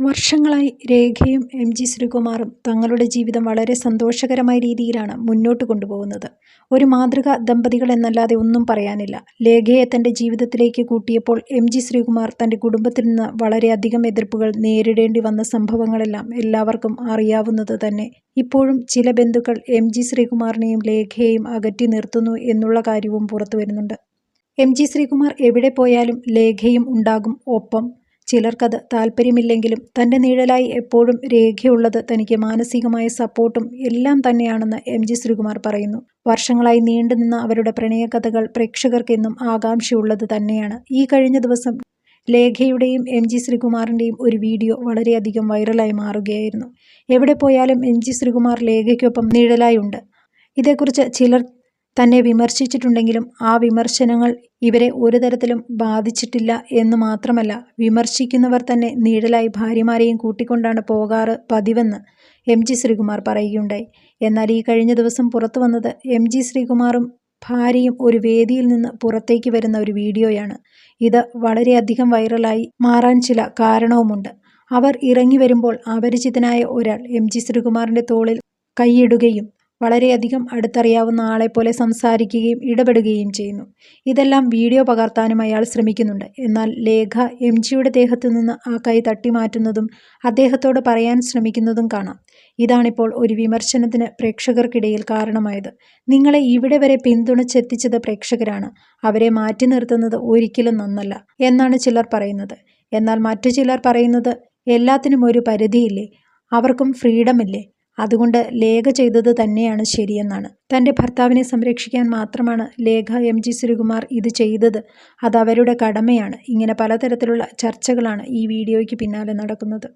വർഷങ്ങളായി രേഖയും M G ശ്രീകുമാറും തങ്ങളുടെ ജീവിതം വളരെ സന്തോഷകരമായ രീതിയിലാണ് മുന്നോട്ട് കൊണ്ടുപോകുന്നത്. ഒരു മാതൃക ദമ്പതികൾ എന്നല്ലാതെ ഒന്നും പറയാനില്ല. ലേഖയെ തന്റെ ജീവിതത്തിലേക്ക് കൂട്ടിയപ്പോൾ എം ജി ശ്രീകുമാർ തന്റെ കുടുംബത്തിൽ നിന്ന് വളരെയധികം എതിർപ്പുകൾ നേരിടേണ്ടി വന്ന സംഭവങ്ങളെല്ലാം എല്ലാവർക്കും അറിയാവുന്നത് തന്നെ. ഇപ്പോഴും ചില ബന്ധുക്കൾ എം ജി ശ്രീകുമാറിനെയും ലേഖയെയും അകറ്റി നിർത്തുന്നു എന്നുള്ള കാര്യവും പുറത്തു വരുന്നുണ്ട് എം ജി ശ്രീകുമാർ എവിടെ പോയാലും ലേഖയും ഉണ്ടാകും ഒപ്പം. ചിലർക്കത് താല്പര്യമില്ലെങ്കിലും തന്റെ നിഴലായി എപ്പോഴും രേഖയുള്ളത് തനിക്ക് മാനസികമായ സപ്പോർട്ടും എല്ലാം തന്നെയാണെന്ന് എം ജി ശ്രീകുമാർ പറയുന്നു. വർഷങ്ങളായി നീണ്ടുനിന്ന അവരുടെ പ്രണയകഥകൾ പ്രേക്ഷകർക്ക് എന്നും ആകാംക്ഷയുള്ളത് തന്നെയാണ്. ഈ കഴിഞ്ഞ ദിവസം ലേഖയുടെയും എം ജി ശ്രീകുമാറിന്റെയും ഒരു വീഡിയോ വളരെയധികം വൈറലായി മാറുകയായിരുന്നു. എവിടെ പോയാലും എം ജി ശ്രീകുമാർ ലേഖയ്ക്കൊപ്പം നിഴലായുണ്ട് ഇതേക്കുറിച്ച് ചിലർ തന്നെ വിമർശിച്ചിട്ടുണ്ടെങ്കിലും ആ വിമർശനങ്ങൾ ഇവരെ ഒരു തരത്തിലും ബാധിച്ചിട്ടില്ല എന്ന് മാത്രമല്ല വിമർശിക്കുന്നവർ തന്നെ നീഴലായി ഭാര്യമാരെയും കൂട്ടിക്കൊണ്ടാണ് പോകാറ് പതിവെന്ന് എം ജി ശ്രീകുമാർ പറയുകയുണ്ടായി. എന്നാൽ ഈ കഴിഞ്ഞ ദിവസം പുറത്തു വന്നത് എം ജി ശ്രീകുമാറും ഭാര്യയും ഒരു വേദിയിൽ നിന്ന് പുറത്തേക്ക് വരുന്ന ഒരു വീഡിയോയാണ്. ഇത് വളരെയധികം വൈറലായി മാറാൻ ചില കാരണവുമുണ്ട്. അവർ ഇറങ്ങി വരുമ്പോൾ അപരിചിതനായ ഒരാൾ എം ജി ശ്രീകുമാറിന്റെ തോളിൽ കൈയിടുകയും വളരെയധികം അടുത്തറിയാവുന്ന ആളെപ്പോലെ സംസാരിക്കുകയും ഇടപെടുകയും ചെയ്യുന്നു. ഇതെല്ലാം വീഡിയോ പകർത്താനും അയാൾ ശ്രമിക്കുന്നുണ്ട്. എന്നാൽ ലേഖ എം ജിയുടെ ദേഹത്തു നിന്ന് ആ കൈ തട്ടി മാറ്റുന്നതും അദ്ദേഹത്തോട് പറയാൻ ശ്രമിക്കുന്നതും കാണാം. ഇതാണിപ്പോൾ ഒരു വിമർശനത്തിന് പ്രേക്ഷകർക്കിടയിൽ കാരണമായത്. നിങ്ങളെ ഇവിടെ വരെ പിന്തുണച്ചെത്തിച്ചത് പ്രേക്ഷകരാണ്. അവരെ മാറ്റി നിർത്തുന്നത് ഒരിക്കലും നന്നല്ല എന്നാണ് ചിലർ പറയുന്നത്. എന്നാൽ മറ്റു ചിലർ പറയുന്നത് എല്ലാത്തിനും ഒരു പരിധിയില്ലേ. അവർക്കും ഫ്രീഡമില്ലേ. അതുകൊണ്ട് ലേഖ ചെയ്തത് തന്നെയാണ് ശരിയെന്നാണ്. തന്റെ ഭർത്താവിനെ സംരക്ഷിക്കാൻ മാത്രമാണ് ലേഖ എം ജി ശ്രീകുമാർ ഇത് ചെയ്തത് അത് അവരുടെ കടമയാണ്. ഇങ്ങനെ പലതരത്തിലുള്ള ചർച്ചകളാണ് ഈ വീഡിയോയ്ക്ക് പിന്നാലെ നടക്കുന്നത്.